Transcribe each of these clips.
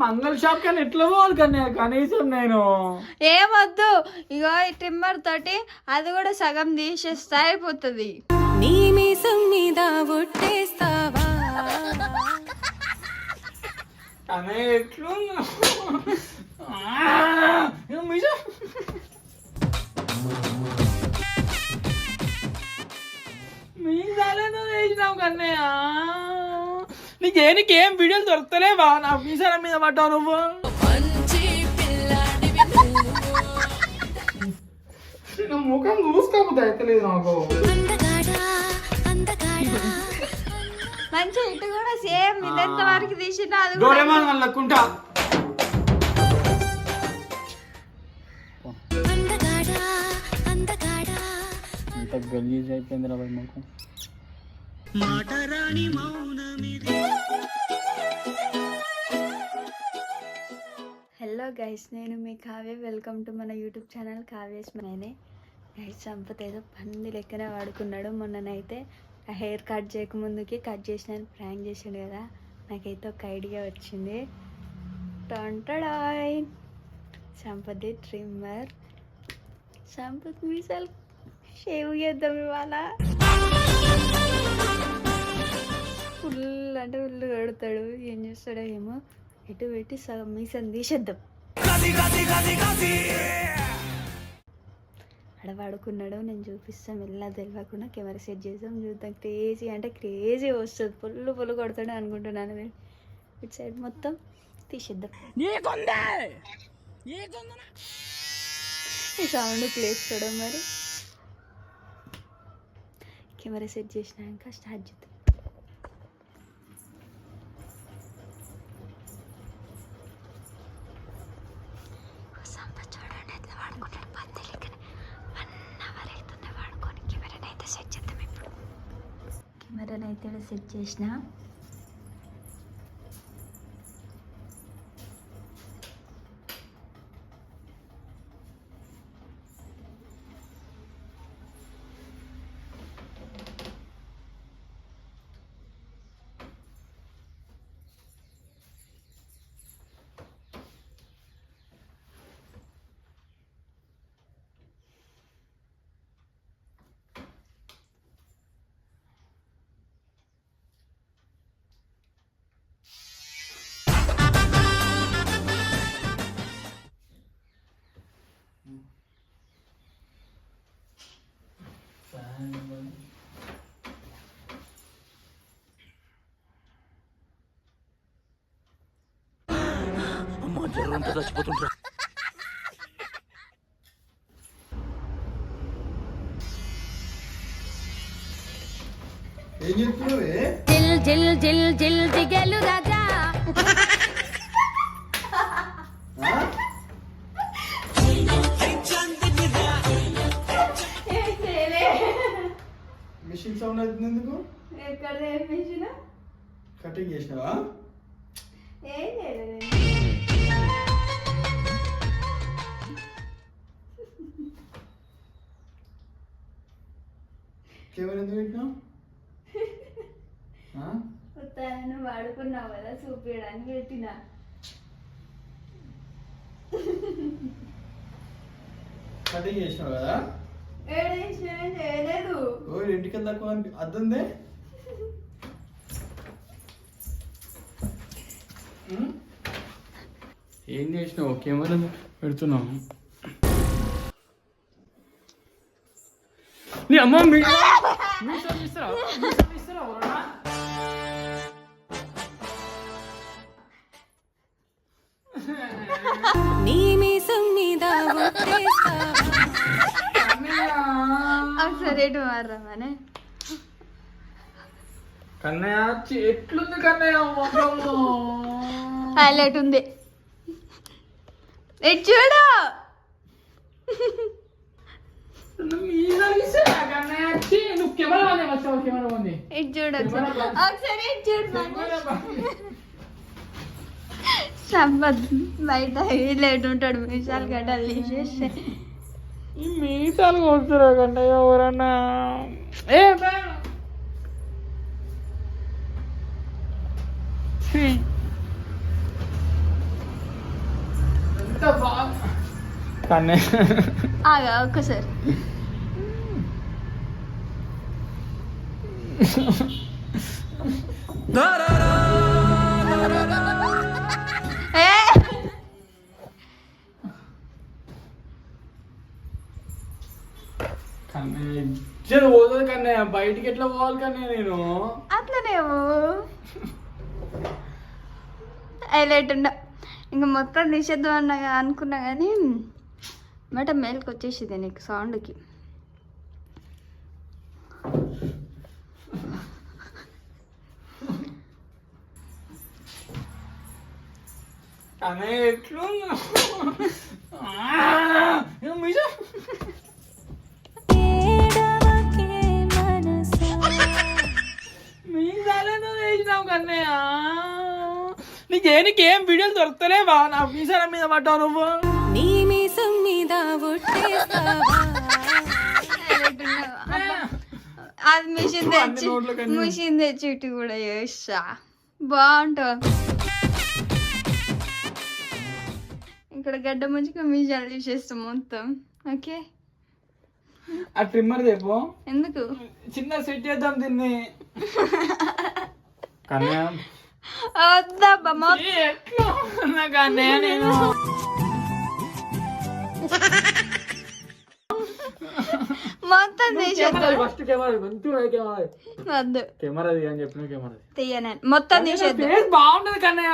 మంగళ షాప్ కానీ ఎట్లా పోవాలి కన్నయ్య? కనీసం నేను. ఏమొద్దు. ఇగో ఈ ట్రిమ్మర్ తోటి అది కూడా సగం తీసేస్తే అయిపోతుంది. నీ మీసం మీద ఒట్టేస్తావా? కన్నయ్య ఎట్లా ఆ, ఏం మీజా? మీసాలేదో వేసినావు కన్నయ్య? నీకే నీకేం వీడియోలు దొరకలేవా నా మీసాల మీద పడ్డావు నువ్వు. నా ముఖం చూసుకోకపోతే అయితలేదు నాకు. మంచిగా ఇటు కూడా సేమ్ ఇదెంత వరకు తీసినా అది కూడా డోరేమాన్ అందగాడా అంత గలీజ్ అయిపోయింది రా మాకు హలో గైస్ నేను మీ కావ్య. వెల్కమ్ టు మన యూట్యూబ్ ఛానల్ కావ్యస్ నేనే. గైస్ సంపత్ ఏదో పంది లెక్కనే వాడుకున్నాడు. మొన్ననైతే ఆ హెయిర్ కట్ చేయకముందుకి కట్ చేసిన ప్రాంక్ చేసాడు కదా. నాకైతే ఒక ఐడియా వచ్చింది. టొంటడాయ్ సంపతి ట్రిమ్మర్ సంపత్ మీసాలు షేవ్ చేద్దాం ఇవాళ. ఫుల్ అంటే ఫుల్ కడతాడు. ఏం చేస్తాడో ఏమో. ఎటు పెట్టి సగం మీసం తీసేద్దాం. ఆడ పడుకున్నాడు నేను చూపిస్తాం వెళ్ళా తెలియకుండా కెమెరా సెట్ చేద్దాం చూద్దాం. క్రేజీ అంటే క్రేజీ వస్తుంది. ఫుల్ ఫుల్ కొడతాడు అనుకుంటున్నాను నేను. ఇటు సైడ్ మొత్తం తీసేద్దాం. ఈ సౌండ్ ప్లేస్ చూడం మరి. కెమెరా సెట్ చేసినాక స్టార్ట్ చేద్దాం సంపత్ చూడండి ఎట్లా వాడుకుంటాడు పంది లెక్కన వన్ అవర్ అవుతుంది వాడుకొని కెమెరాని అయితే సెట్ చేద్దాం ఇప్పుడు కెమెరాని అయితే ఈడ సెట్ చేసిన ఏం చెప్తున్నావే? జిల్ జిల్ జిల్ జిల్ దిగలు రాజా. మిషన్ సౌండ్ అవుతుంది ఎందుకు? ఎక్కడ వేపించిన కటింగ్ చేసినావా? ఏం చేయలేదు. కెమెరా ఎందుకు పెట్టినావు? ఉత్తాను వాడుకున్నావు కదా చూపించడానికి పెట్టిన. కటింగ్ చేసినావు కదా? ఏడేసిన చేయలేదు. ఓ ఇంటికి తక్కువ అద్దుందే? ఏం చేసినావు? కెమెరా పెడుతున్నావు. నీ అమ్మ మీ ఇస్తారా? మీసాలు ఇస్తారా ఎవరన్నా? నీ మీసం మీద ఒట్టేస్తావా ఒకసారి ఎటు మారమ్మనే కన్నయ్య చి- ఎట్లుంది కన్నయ్య ముఖము? హైలైట్ ఉంది ఎటు చూడు మీసాలు ఇస్తారా కన్నయ్య? చి, నువ్వు కెమెరా ఉంది వచ్చావు కెమెరా ఉంది ఇటు చూడు ఒకసారి ఒకసారి ఇటు చూడు సంపత్ బయట హైలైట్ ఉంటాడు మీసాలు గడ్డలు తీసేస్తే ఈ మీసాలు కొడుతురా కన్నయ్య ఎవరన్నా ఏ బా. ఛీ. బాగా కన్నే ఆగా ఒక్కసారి. కన్నయ్య పోతుంది కన్నయ్య. బయటికి ఎట్లా పోవాలి కన్నయ్య నేను? అట్లనే హైలైట్ ఉండ. ఇంకా మొత్తం తీసేద్దాం అన్నా అనుకున్నా కానీ మేట మేల్కి వచ్చేసింది నీకు సౌండ్కి ఆ, ఏం వీడియోలు దొరుకుతలేవా? నా మీసాల మీద పడ్డావు నువ్వు. మీద ఒట్టేస్తావా. అది మిషన్ తెచ్చి. మిషన్ తెచ్చి ఇటు కూడా చేస్తా. బాగుంటావు ఇక్కడ గడ్డ ముంచుకు మిషన్ తీసేస్తాం మొత్తం. ఓకే? ఆ ట్రిమ్మర్ చెప్పు ఎందుకు? చిన్న సెట్ చేద్దాం దీన్ని. కన్నయ్య వద్దబ్బా కన్నయ్య నేను. మొత్తం తీసేద్దాం ఫస్ట్ కెమెరా మంచిగా కెమెరా వద్దు. కెమెరా అని చెప్పిన కెమెరా తీయనే. మొత్తం తీసేద్దాం. ఫేస్ బాగుంటది కన్నయ్య.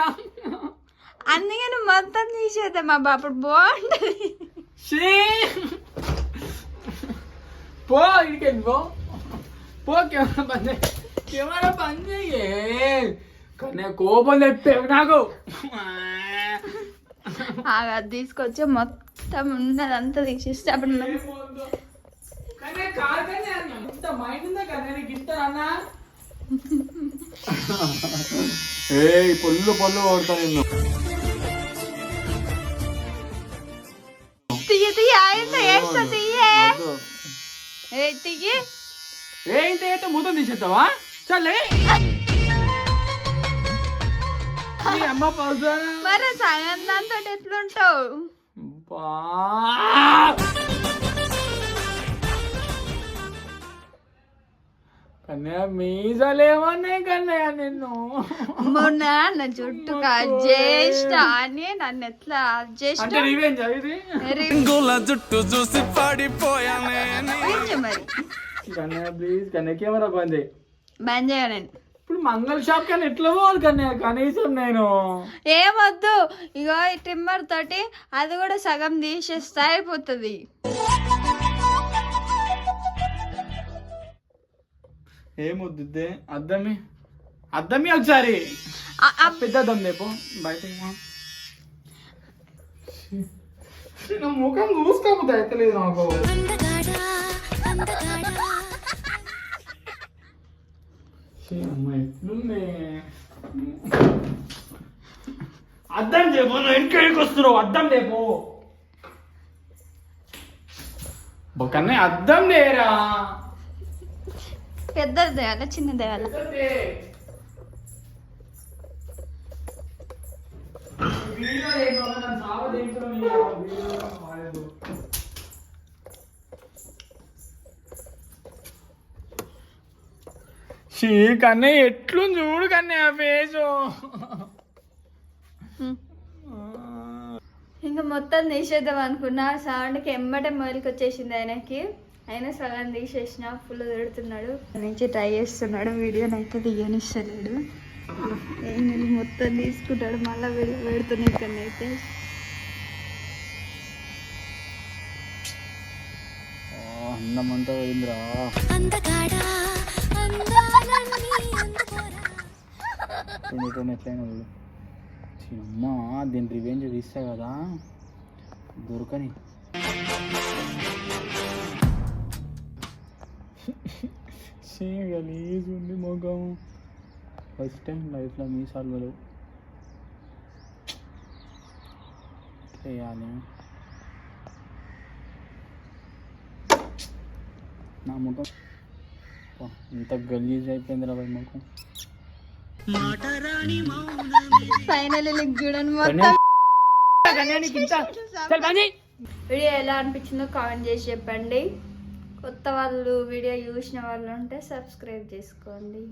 అందుకని మొత్తం తీసేద్దాం. మా అప్పుడు బాగుంటది. శ్రీ పో ఇక్కడికి పో. పో కెమెరా బంద్ చేయి. కెమెరా బంద్ చెయ్యే కన్నయ్య కోపం తెప్పావు నాకు. తీసుకొచ్చి మొత్తం ఉన్నదంతా తీసేస్తే అప్పుడు ఏ పొల్లు పొల్లు కొడతా నిన్ను. తీయ తీయ ఆయన వేస్తా తీయే? ఏ తీయ? ఏ ఇంత అయితే మూతం తీసేస్తావా? చల్లే. మరి సగం దాంతో ఎట్లుంటావు? బా కన్నయ్య మీసాలేమన్నా కన్నయ్య నిన్ను? మొన్న నా జుట్టు కట్ అని నన్ను ఎట్లా అంటే రివెంజ్ ఇది? జుట్టు చూసి పడిపోయానే మరి? కన్నయ్య ప్లీజ్ కన్నయ్య కెమెరా బంద్ చేయి. బంద్ చేయనండి. ఇప్పుడు మంగళ షాప్ కానీ ఎట్లా పోవాలి కన్నయ్య? కనీసం నేను. ఏమొద్దు ఇగో ఈ ట్రిమ్మర్ తోటి అది కూడా సగం తీసేస్తే అయిపోతుంది. ఏమొద్దుద్దే అద్దమి. అద్దమి ఒకసారి. పెద్ద అద్దం లేపు బయట నా ముఖం చూసుకోకపోతే అయితలేదు నాకు. అద్దం చెప్పు నువ్వు ఇంటికి వస్తున్నావు అద్దం లేపు. కన్నా అద్దం లేరా? పెద్దది దేవాలా చిన్న దేవాలా వీడియో లేదు నన్ను సావ దేంట్లో నీ వీడియో వాడదు. షీ కన్నయ్య ఎట్లు చూడు కన్నయ్య ఫేసు ఇంకా మొత్తం తీసేద్దాం అనుకున్నా. సౌండ్కి ఎమ్మటే మొదలుకి వచ్చేసింది ఆయనకి. అయినా సగం తీసేసిన ఫుల్ తిడుతున్నాడు. నుంచి ట్రై చేస్తున్నాడు. వీడియోని అయితే తీయనిస్తలేడు. మొత్తం తీసుకుంటాడు. మళ్ళీ వీడియో పెడుతున్నాయి కన్నా అయితే. అందమంతా పోయిందిరా. అందగాడా చనిపోయిన ఎట్లయినా చూడు చిన్న దీని రివెంజ్ తీస్తా కదా. దొరకని. గలీజ్ ఉంది మొగం. ఫస్ట్ టైం లైఫ్లో మీ సాల్వలు చేయాలి. నా ముఖం. ఇంత గలీజ్ అయిపోయింది రా మాకు ముఖం. ఫైనల్ లిక్ చూడండి మొత్తం. వీడియో ఎలా అనిపించిందో కామెంట్ చేసి చెప్పండి. కొత్త వాళ్ళు వీడియో చూసిన వాళ్ళు ఉంటే సబ్స్క్రైబ్ చేసుకోండి.